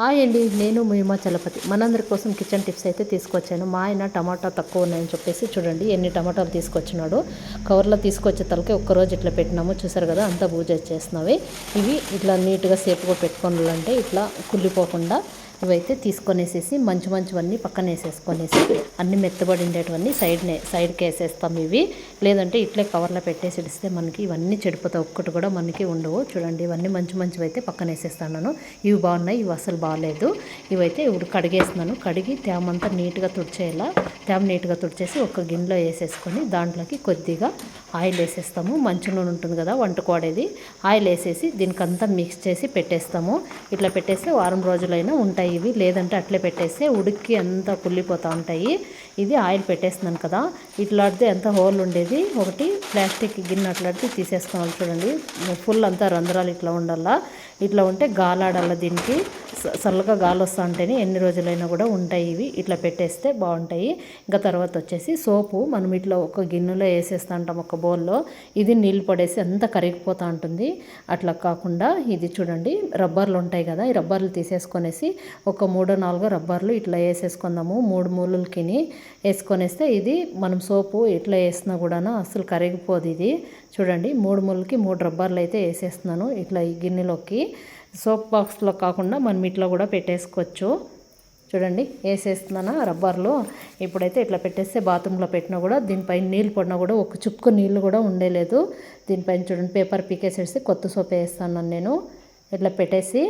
Hi అండి నేను మీమా చలపతి. మనందరి కోసం కిచెన్ టిప్స్ అయితే తీసుకొచ్చాను. మా ఆయన టమాటా తక్కువ ఉన్నాయని చెప్పేసి చూడండి ఎన్ని టమాటాలు తీసుకొచ్చినాడు. కవర్లో తీసుకొచ్చే తలకి ఒక్కరోజు ఇట్లా పెట్టినాము. చూసారు కదా అంతా పూజ చేసినవి ఇవి ఇట్లా నీట్గా సేపుగా పెట్టుకోవాలంటే ఇట్లా కుళ్ళిపోకుండా ఇవైతే తీసుకొనేసేసి మంచి మంచివన్నీ పక్కన వేసేసుకొనేసి అన్ని మెత్తబడి ఉండేటివన్నీ సైడ్నే సైడ్కి వేసేస్తాం ఇవి. లేదంటే ఇట్లే కవర్లో పెట్టేసి ఇడిస్తే మనకి ఇవన్నీ చెడిపోతాయి. ఒక్కటి కూడా మనకి ఉండవు. చూడండి ఇవన్నీ మంచి మంచివి అయితే పక్కన వేసేస్తాను ఇవి బాగున్నాయి ఇవి అసలు బాగాలేదు. ఇవైతే ఇప్పుడు కడిగేస్తున్నాను. కడిగి తేమంతా నీట్గా తుడిచేలా తేమ నీట్గా తుడిచేసి ఒక గిన్నెలో వేసేసుకొని దాంట్లోకి కొద్దిగా ఆయిల్ వేసేస్తాము. మంచి నూనె ఉంటుంది కదా వంటకోడేది. ఆయిల్ వేసేసి దీనికంతా మిక్స్ చేసి పెట్టేస్తాము. ఇట్లా పెట్టేస్తే వారం రోజులైనా ఉంటాయి. ఇవి లేదంటే అట్లే పెట్టేస్తే ఉడికి అంతా కుళ్ళిపోతూ ఉంటాయి. ఇది ఆయిల్ పెట్టేస్తున్నాను కదా. ఇట్లాడితే ఎంత హోల్ ఉండేది? ఒకటి ప్లాస్టిక్ గిన్నె అట్లాడితే తీసేసుకోవాలి చూడండి. ఫుల్ అంతా రంధ్రాలు ఇట్లా ఉండాలా. ఇట్లా ఉంటే గాలాడాల దీనికి స- చల్లగా గాలి వస్తూ ఉంటేనే ఎన్ని రోజులైనా కూడా ఉంటాయి ఇవి. ఇట్లా పెట్టేస్తే బాగుంటాయి. ఇంకా తర్వాత వచ్చేసి సోపు మనం ఇట్లా ఒక గిన్నెలో వేసేస్తూ ఉంటాం ఒక బౌల్లో. ఇది నీళ్ళు పడేసి అంతా కరిగిపోతూ ఉంటుంది. అట్లా కాకుండా ఇది చూడండి రబ్బర్లు ఉంటాయి కదా ఈ రబ్బర్లు తీసేసుకొనేసి ఒక మూడో నాలుగో రబ్బర్లు ఇట్లా వేసేసుకుందాము. మూడు మూలలకిని వేసుకొనేస్తే ఇది మనం సోపు ఇట్లా వేసినా కూడా అసలు కరిగిపోదు ఇది. చూడండి మూడు ముళ్ళకి మూడు రబ్బర్లు అయితే వేసేస్తున్నాను ఇట్లా ఈ గిన్నెలోకి. సోప్ బాక్స్లో కాకుండా మనం ఇట్లా కూడా పెట్టేసుకోవచ్చు. చూడండి వేసేస్తున్నాను రబ్బర్లు. ఇప్పుడైతే ఇట్లా పెట్టేస్తే బాత్రూంలో పెట్టినా కూడా దీనిపైన నీళ్ళు పడినా కూడా ఒక చుక్క నీళ్ళు కూడా ఉండేలేదు. దీనిపైన చూడండి పేపర్ పీకేసేసి కొత్త సోప్ వేస్తాను నేను. ఇట్లా పెట్టేసి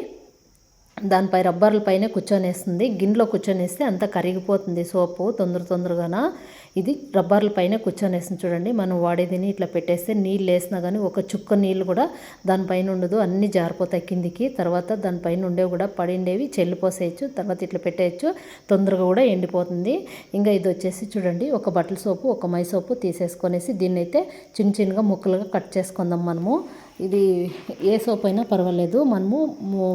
దానిపై రబ్బర్ల పైన కూర్చొనేస్తుంది. గిన్నెలో కూర్చొనేస్తే అంతా కరిగిపోతుంది సోపు తొందర తొందరగాన. ఇది రబ్బర్ల పైన కూర్చొనేస్తుంది చూడండి. మనం వాడేదిని ఇట్లా పెట్టేస్తే నీళ్ళు వేసినా కానీ ఒక చుక్క నీళ్ళు కూడా దానిపైన ఉండదు. అన్నీ జారిపోతాయి కిందికి. తర్వాత దానిపైన ఉండేవి కూడా పడిండేవి చెల్లిపోసేయచ్చు. తర్వాత ఇట్లా పెట్టేయచ్చు. తొందరగా కూడా ఎండిపోతుంది. ఇంకా ఇది వచ్చేసి చూడండి. ఒక బట్టల సోపు ఒక మై సోపు తీసేసుకొనేసి దీన్ని అయితే చిన్న చిన్నగా ముక్కలుగా కట్ చేసుకుందాం మనము. ఇది ఏ సోప్ అయినా పర్వాలేదు. మనము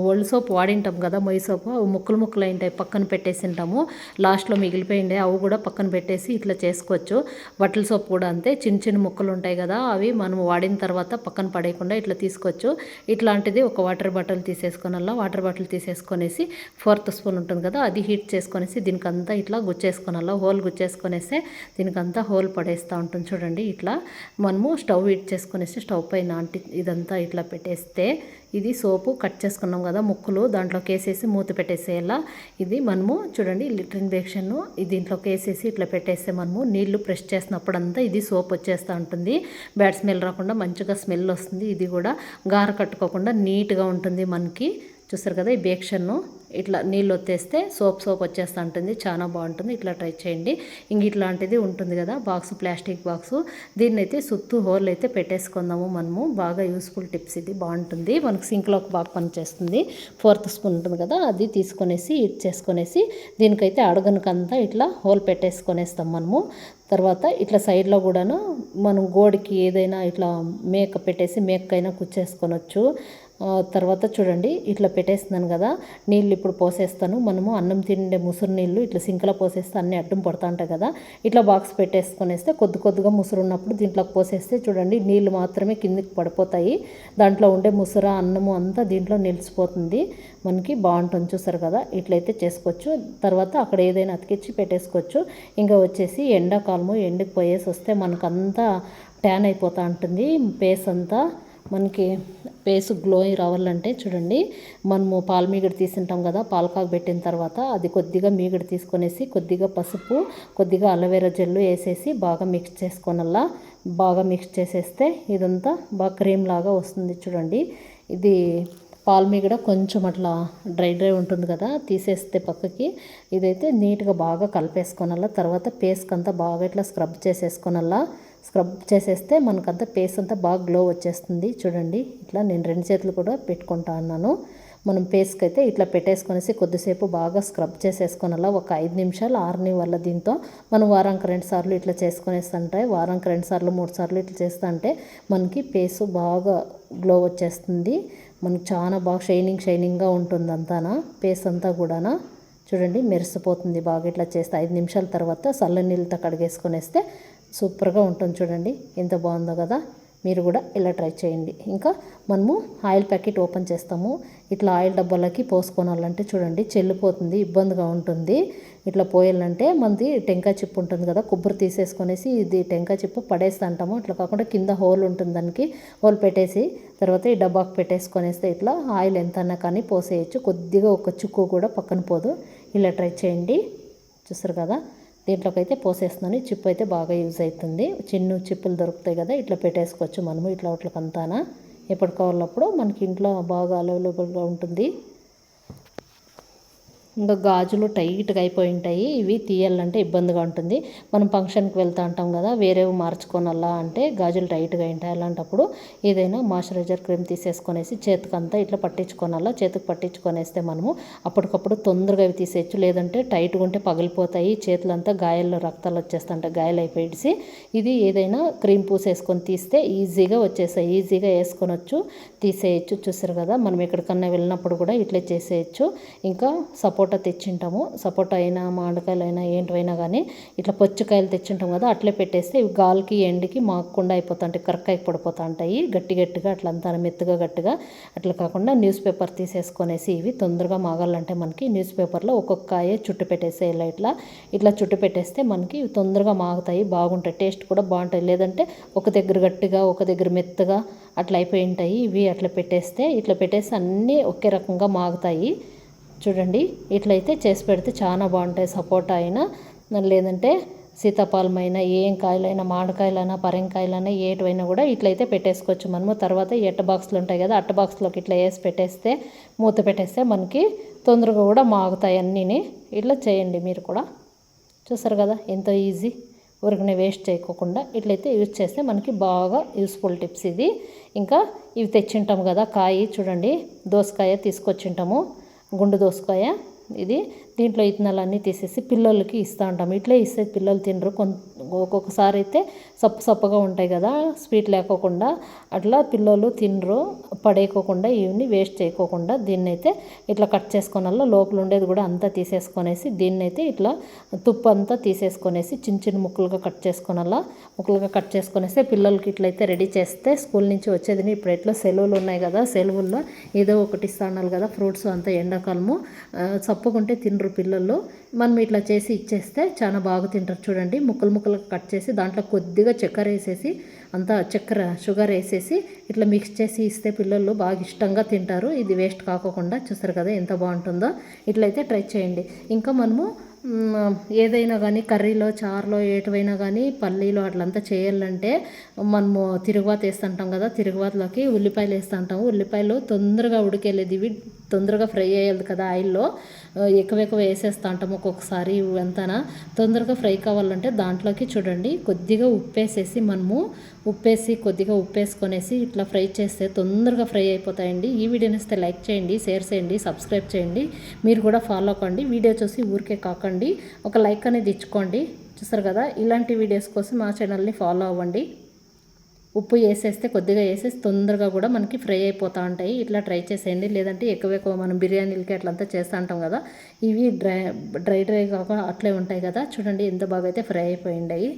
ఒళ్ళు సోప్ వాడింటాం కదా మై సోప్. ముక్కలు ముక్కలు అయింటాయి పక్కన పెట్టేసి ఉంటాము లాస్ట్లో మిగిలిపోయిండే అవి కూడా పక్కన పెట్టేసి ఇట్లా చేసుకోవచ్చు. బట్టల సోప్ కూడా అంతే. చిన్న చిన్న ముక్కలు ఉంటాయి కదా అవి మనం వాడిన తర్వాత పక్కన పడేయకుండా ఇట్లా తీసుకోవచ్చు. ఇట్లాంటిది ఒక వాటర్ బాటిల్ తీసేసుకొనల్లా. వాటర్ బాటిల్ తీసేసుకొనేసి ఫోర్త్ స్పూన్ ఉంటుంది కదా అది హీట్ చేసుకొనేసి దీనికంతా ఇట్లా గుచ్చేసుకొనల్లా. హోల్ గుచ్చేసుకొనేస్తే దీనికంతా హోల్ పడేస్తూ ఉంటుంది చూడండి ఇట్లా. మనము స్టవ్ హీట్ చేసుకొనేసి స్టవ్ పైన అంటి ఇదంతా ఇట్లా పెట్టేస్తే ఇది సోపు కట్ చేసుకున్నాం కదా ముక్కులు దాంట్లోకి వేసేసి మూత పెట్టేసేలా ఇది మనము చూడండి లిట్రిన్ బేక్షన్ను దీంట్లోకి వేసేసి ఇట్లా పెట్టేస్తే మనము నీళ్ళు ప్రెస్ చేసినప్పుడు అంతా ఇది సోప్ వచ్చేస్తూ ఉంటుంది. బ్యాడ్ స్మెల్ రాకుండా మంచిగా స్మెల్ వస్తుంది. ఇది కూడా గార కట్టుకోకుండా నీట్గా ఉంటుంది మనకి. చూస్తారు కదా ఈ బేక్షన్ను ఇట్లా నీళ్ళు వచ్చేస్తే సోప్ సోప్ వచ్చేస్తూ ఉంటుంది. చాలా బాగుంటుంది. ఇట్లా ట్రై చేయండి. ఇంక ఇట్లాంటిది ఉంటుంది కదా బాక్స్ ప్లాస్టిక్ బాక్సు. దీన్ని అయితే సుత్తు హోల్ అయితే పెట్టేసుకుందాము మనము. బాగా యూస్ఫుల్ టిప్స్ ఇది. బాగుంటుంది. మనకు సింక్లోకి బాగా పనిచేస్తుంది. ఫోర్త్ స్పూన్ ఉంటుంది కదా అది తీసుకొనేసి ఇది చేసుకొనేసి దీనికైతే అడుగనకంతా ఇట్లా హోల్ పెట్టేసుకొనేస్తాం మనము. తర్వాత ఇట్లా సైడ్లో కూడాను మనం గోడికి ఏదైనా ఇట్లా మేక పెట్టేసి మేకైనా కుచ్చేసుకొనొచ్చు. తర్వాత చూడండి ఇట్లా పెట్టేస్తున్నాను కదా నీళ్ళు ఇప్పుడు పోసేస్తాను. మనము అన్నం తిండే ముసురు నీళ్ళు ఇట్లా సింక్లో పోసేస్తే అన్నీ అడ్డం పడతా ఉంటాయి కదా. ఇట్లా బాక్స్ పెట్టేసుకొనేస్తే కొద్ది కొద్దిగా ముసురు ఉన్నప్పుడు దీంట్లోకి పోసేస్తే చూడండి నీళ్ళు మాత్రమే కిందికి పడిపోతాయి. దాంట్లో ఉండే ముసుర అన్నము అంతా దీంట్లో నిలిచిపోతుంది. మనకి బాగుంటుంది చూసారు కదా ఇట్లయితే చేసుకోవచ్చు. తర్వాత అక్కడ ఏదైనా అతికిచ్చి పెట్టేసుకోవచ్చు. ఇంకా వచ్చేసి ఎండాకాలము ఎండకు పోయేసి వస్తే మనకంతా ట్యాన్ అయిపోతూ ఉంటుంది. పేస్ అంతా మనకి ఫేస్ గ్లో రావాలంటే చూడండి మనము పాల మీగడ తీసుంటాం కదా పాలకాకు పెట్టిన తర్వాత అది కొద్దిగా మీగడ తీసుకొనేసి కొద్దిగా పసుపు కొద్దిగా అలోవెరా జెల్లు వేసేసి బాగా మిక్స్ చేసుకోనల్లా. బాగా మిక్స్ చేసేస్తే ఇదంతా బాగా క్రీమ్ లాగా వస్తుంది చూడండి. ఇది పాలు మీగడ కొంచెం అట్లా డ్రై డ్రై ఉంటుంది కదా తీసేస్తే పక్కకి. ఇదైతే నీట్గా బాగా కలిపేసుకోనల్లా తర్వాత పేస్కి అంతా బాగా ఇట్లా స్క్రబ్ చేసేసుకోనల్లా. స్క్రబ్ చేసేస్తే మనకంతా పేస్ అంతా బాగా గ్లో వచ్చేస్తుంది. చూడండి ఇట్లా నేను రెండు చేతులు కూడా పెట్టుకుంటా అన్నాను మనం పేస్కి అయితే ఇట్లా పెట్టేసుకొనేసి కొద్దిసేపు బాగా స్క్రబ్ చేసేసుకొనలా ఒక ఐదు నిమిషాలు ఆరని వల్ల దీంతో మనం వారానికి రెండు సార్లు ఇట్లా చేసుకునేస్తుంటే వారానికి రెండు సార్లు మూడు సార్లు ఇట్లా చేస్తా అంటే మనకి పేసు బాగా గ్లో వచ్చేస్తుంది. మనకి చాలా బాగా షైనింగ్ షైనింగ్గా ఉంటుంది అంతానా పేస్ అంతా కూడానా. చూడండి మెరిసిపోతుంది బాగా ఇట్లా చేస్తే. ఐదు నిమిషాల తర్వాత చల్ల నీళ్ళతో కడిగేసుకొనేస్తే సూపర్గా ఉంటుంది చూడండి. ఎంత బాగుందో కదా. మీరు కూడా ఇలా ట్రై చేయండి. ఇంకా మనము ఆయిల్ ప్యాకెట్ ఓపెన్ చేస్తాము. ఇట్లా ఆయిల్ డబ్బాలకి పోసుకోనాలంటే చూడండి చెల్లిపోతుంది ఇబ్బందిగా ఉంటుంది. ఇట్లా పోయాలంటే మనది టెంకాయ చిప్పు ఉంటుంది కదా కొబ్బరి తీసేసుకొనేసి ఇది టెంకాయ చిప్పు పడేస్తా అంటాము. ఇట్లా కాకుండా కింద హోల్ ఉంటుంది దానికి. హోల్ పెట్టేసి తర్వాత ఈ డబ్బాకు పెట్టేసుకొనేస్తే ఇట్లా ఆయిల్ ఎంతన్నా కానీ పోసేయచ్చు. కొద్దిగా ఒక చుక్కు కూడా పక్కన పోదు. ఇలా ట్రై చేయండి. చూస్తారు కదా. దీంట్లోకి అయితే పోసేస్తున్నాను చిప్పు అయితే బాగా యూజ్ అవుతుంది. చిన్న చిప్పులు దొరుకుతాయి కదా ఇట్లా పెట్టేసుకోవచ్చు మనము ఇట్లా వాటికంతానా ఎప్పుడు కావాలప్పుడు మనకి ఇంట్లో బాగా అవైలబుల్గా ఉంటుంది. ఇంకా గాజులు టైట్గా అయిపోయి ఉంటాయి. ఇవి తీయాలంటే ఇబ్బందిగా ఉంటుంది. మనం ఫంక్షన్కి వెళ్తూ ఉంటాం కదా వేరేవి మార్చుకోనల్లా అంటే గాజులు టైట్గా ఉంటాయి. అలాంటప్పుడు ఏదైనా మాయిశ్చరైజర్ క్రీమ్ తీసేసుకొనేసి చేతికంతా ఇట్లా పట్టించుకోనల్లా చేతికి పట్టించుకొనేస్తే మనము అప్పటికప్పుడు తొందరగా అవి తీసేయచ్చు. లేదంటే టైట్గా ఉంటే పగిలిపోతాయి. చేతులంతా గాయాల్లో రక్తాలు వచ్చేస్తుంటాయి గాయాలు ఇది ఏదైనా క్రీమ్ పూసేసుకొని తీస్తే ఈజీగా వచ్చేస్తాయి. ఈజీగా వేసుకొనొచ్చు తీసేయచ్చు. చూసారు కదా మనం ఎక్కడికన్నా వెళ్ళినప్పుడు కూడా ఇట్లా చేసేయచ్చు. ఇంకా సపోర్ట్ సపోటా తెచ్చింటాము. సపోటా అయినా మామిడికాయలు అయినా ఏంటివైనా కానీ ఇట్లా పచ్చికాయలు తెచ్చింటాం కదా అట్లే పెట్టేస్తే ఇవి గాలికి ఎండికి మాకుండా అయిపోతుంటాయి. కరక్కాయ పడిపోతూ ఉంటాయి గట్టి గట్టిగా అట్లా అంతా మెత్తగా గట్టిగా అట్లా కాకుండా న్యూస్ పేపర్ తీసేసుకొనేసి ఇవి తొందరగా మాగాలంటే మనకి న్యూస్ పేపర్లో ఒక్కొక్క కాయ చుట్టు పెట్టేసేలా ఇట్లా. ఇట్లా చుట్టు పెట్టేస్తే మనకి ఇవి తొందరగా మాగుతాయి బాగుంటాయి. టేస్ట్ కూడా బాగుంటాయి. లేదంటే ఒక దగ్గర గట్టిగా ఒక దగ్గర మెత్తగా అట్లా అయిపోయి ఉంటాయి. ఇవి అట్లా పెట్టేస్తే ఇట్లా పెట్టేస్తే అన్నీ ఒకే రకంగా మాగుతాయి. చూడండి ఇట్లయితే చేసి పెడితే చాలా బాగుంటాయి. సపోటా అయినా లేదంటే సీతాఫలమైనా ఏం కాయలైనా మామిడికాయలైనా పరంకాయలైనా ఏటివైనా కూడా ఇట్లయితే పెట్టేసుకోవచ్చు మనము. తర్వాత ఎట్ట బాక్సులు ఉంటాయి కదా అట్ట బాక్స్లోకి ఇట్లా వేసి పెట్టేస్తే మూత పెట్టేస్తే మనకి తొందరగా కూడా మాగుతాయి అన్నీని. ఇట్లా చేయండి మీరు కూడా. చూసారు కదా ఎంతో ఈజీ. ఊరికనే వేస్ట్ చేయకోకుండా ఇట్లయితే యూజ్ చేస్తే మనకి బాగా యూస్ఫుల్ టిప్స్ ఇది. ఇంకా ఇవి తెచ్చింటాము కదా కాయ చూడండి దోసకాయ తీసుకొచ్చింటాము. గుండు దోసకాయ? ఇది దీంట్లో ఇత్తనాలన్నీ తీసేసి పిల్లలకి ఇస్తూ ఉంటాం. ఇట్లే ఇస్తే పిల్లలు తినరు. కొంత ఒక్కొక్కసారి అయితే సప్పు సప్పగా ఉంటాయి కదా స్వీట్ లేకోకుండా. అట్లా పిల్లలు తినరు పడేయకోకుండా ఇవన్నీ వేస్ట్ చేయకోకుండా దీన్నైతే ఇట్లా కట్ చేసుకున్నల్లో లోపల ఉండేది కూడా అంతా తీసేసుకొనేసి దీన్నైతే ఇట్లా తుప్పు అంతా తీసేసుకొనేసి చిన్న చిన్న ముక్కలుగా కట్ చేసుకున్నలా ముక్కలుగా కట్ చేసుకొనేస్తే పిల్లలకి ఇట్లయితే రెడీ చేస్తే స్కూల్ నుంచి వచ్చేది ఇప్పుడు ఎట్లా సెలవులు ఉన్నాయి కదా సెలవుల్లో ఏదో ఒకటి ఇస్తాను కదా ఫ్రూట్స్ అంతా ఎండాకాలము. చప్పుకుంటే తినరు పిల్లలు మనం ఇట్లా చేసి ఇచ్చేస్తే చాలా బాగా తింటారు చూడండి. ముక్కలు ముక్కలు కట్ చేసి దాంట్లో కొద్దిగా చక్కెర వేసేసి అంతా చక్కెర షుగర్ వేసేసి ఇట్లా మిక్స్ చేసి ఇస్తే పిల్లలు బాగా ఇష్టంగా తింటారు. ఇది వేస్ట్ కాకోకుండా చూస్తారు కదా ఎంత బాగుంటుందో. ఇట్లయితే ట్రై చేయండి. ఇంకా మనము ఏదైనా కానీ కర్రీలో చారులో ఏటివైనా కానీ పల్లీలో అట్లంతా చేయాలంటే మనము తిరుగుబాత వేస్తుంటాం కదా. తిరుగుబాతలోకి ఉల్లిపాయలు వేస్తుంటాము. ఉల్లిపాయలు తొందరగా ఉడికేలేదు ఇవి తొందరగా ఫ్రై అయ్యేది కదా ఆయిల్లో. ఎక్కువ ఎక్కువ వేసేస్తూ ఒక్కొక్కసారి అంతానా తొందరగా ఫ్రై కావాలంటే దాంట్లోకి చూడండి కొద్దిగా ఉప్పేసేసి మనము ఉప్పేసి కొద్దిగా ఉప్పేసుకొనేసి ఇట్లా ఫ్రై చేస్తే తొందరగా ఫ్రై అయిపోతాయండి. ఈ వీడియోని ఇస్తే లైక్ చేయండి షేర్ చేయండి సబ్స్క్రైబ్ చేయండి. మీరు కూడా ఫాలో అవ్వండి. వీడియో చూసి ఊరికే కాకండి. ఒక లైక్ అనేది ఇచ్చుకోండి. చూస్తారు కదా? ఇలాంటి వీడియోస్ కోసం మా ఛానల్ని ఫాలో అవ్వండి. ఉప్పు వేసేస్తే కొద్దిగా వేసేసి తొందరగా కూడా మనకి ఫ్రై అయిపోతూ ఉంటాయి. ఇట్లా ట్రై చేసేయండి. లేదంటే ఎక్కువ ఎక్కువ మనం బిర్యానీలకి అట్లంతా చేస్తూ ఉంటాం కదా. ఇవి డ్రై డ్రై డ్రై కాకుండా అట్లే ఉంటాయి కదా. చూడండి ఎంత బాగా అయితే ఫ్రై అయిపోయిండాయి